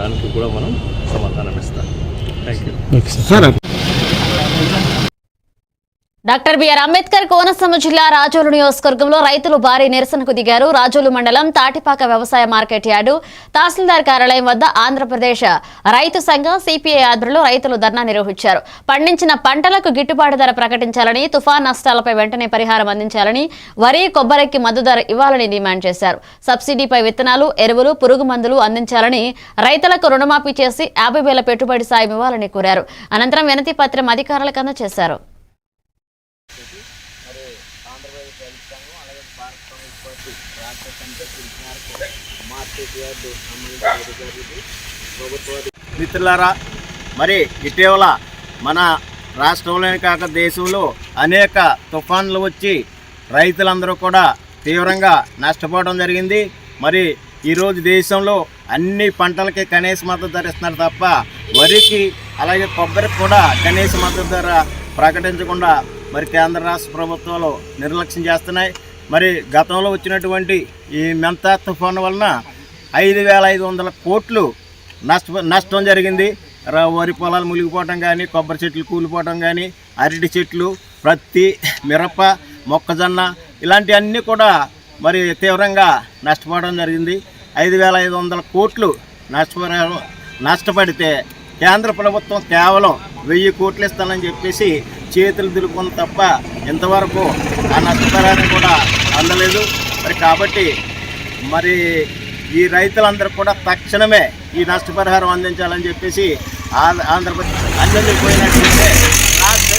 దానికి కూడా మనం సమాధానం ఇస్తాం. Thank you sir doctor BR Ambedkar Konaseema జిల్లా రాజోలు నియోజకవర్గంలో రైతులు భారీ నిరసనకు దిగారు. రాజోలు మండలం తాటిపాక వ్యవసాయ మార్కెట్ యార్డు తహసీల్దార్ కార్యాలయం వద్ద ఆంధ్రప్రదేశ్ రైతు సంఘం సిపిఐ ఆధ్వర్యంలో రైతులు ధర్నా నిర్వహించారు. పండించిన పంటలకు గిట్టుబాటు ధర ప్రకటించాలని తుఫాన్ నష్టాలపై వెంటనే పరిహారం అందించాలని వరి కొబ్బరికి మద్దతు ధర ఇవ్వాలని డిమాండ్ చేశారు. సబ్సిడీపై విత్తనాలు ఎరువులు పురుగు మందులు అందించాలని రైతులకు రుణమాఫీ చేసి యాభై వేల పెట్టుబడి సాయం ఇవ్వాలని కోరారు. అనంతరం వినతి పత్రం అధికారులకు అందజేశారు. మిత్రులారా మరి ఇటీవల మన రాష్ట్రంలోనే కాక దేశంలో అనేక తుఫాన్లు వచ్చి రైతులందరూ కూడా తీవ్రంగా నష్టపోవడం జరిగింది. మరి ఈరోజు దేశంలో అన్ని పంటలకి కనీస మద్దతు ధర ఇస్తున్నారు తప్ప వరికి అలాగే కొబ్బరికి కూడా కనీస మద్దతు ధర ప్రకటించకుండా మరి కేంద్ర రాష్ట్ర ప్రభుత్వాలు నిర్లక్ష్యం చేస్తున్నాయి. మరి గతంలో వచ్చినటువంటి ఈ మెంతా తుఫాను వలన ఐదు వేల ఐదు వందల కోట్లు నష్ట నష్టం జరిగింది. వరి పొలాలు మునిగిపోవటం కానీ కొబ్బరి చెట్లు కూలిపోవటం కానీ అరటి చెట్లు ప్రత్తి మిరప మొక్కజొన్న ఇలాంటివన్నీ కూడా మరి తీవ్రంగా నష్టపోవడం జరిగింది. ఐదు వేల ఐదు వందల కోట్లు నష్టపరిహారం నష్టపడితే కేంద్ర ప్రభుత్వం కేవలం వెయ్యి కోట్లు ఇస్తానని చెప్పేసి చేతులు దులుపుకుంది తప్ప ఇంతవరకు ఆ నష్టపరిహారం కూడా అందలేదు. మరి కాబట్టి మరి ఈ రైతులందరూ కూడా తక్షణమే ఈ నష్టపరిహారం అందించాలని చెప్పేసి ఆంధ్రప్రదేశ్ ఆంధ్రప్రదేశ్ పోయినట్లయితే